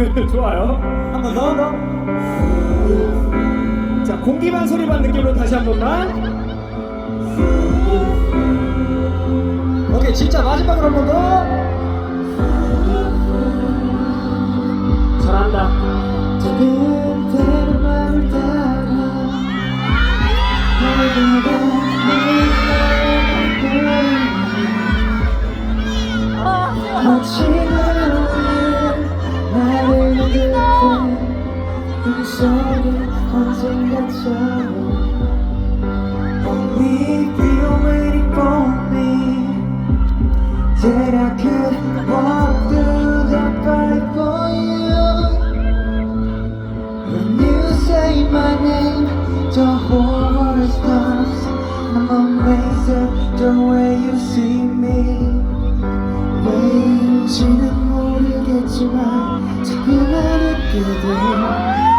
좋아요. 한 번 더. 더. 자, 공기반 소리반 느낌으로 다시 한 번만. 오케이, 진짜 마지막으로 한 번 더. 잘한다. 때 꿈속에 언젠가처럼 If you're waiting for me That I could walk through that fight for you When you say my name, the whole world stops. I'm amazed at the way you see me. 왜인지는 모르겠지만 자꾸만 웃게 돼. 내 마법에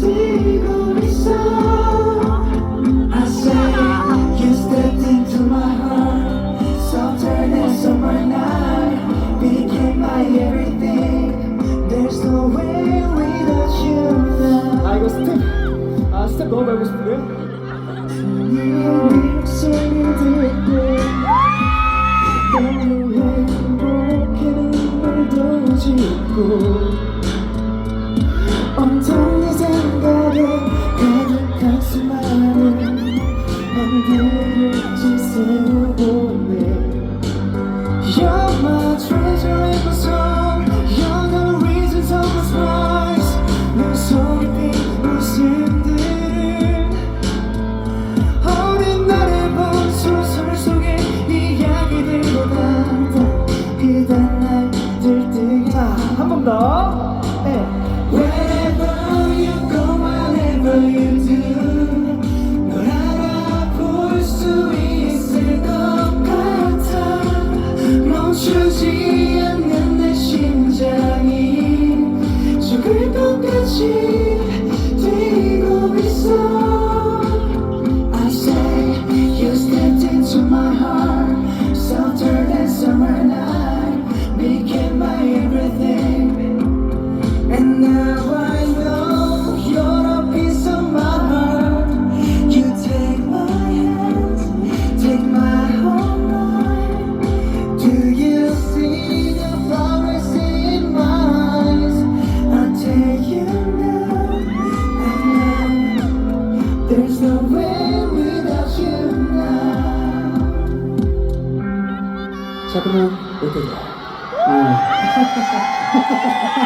스텝 너무 밟고 싶은데? You. 昨年受けた。うん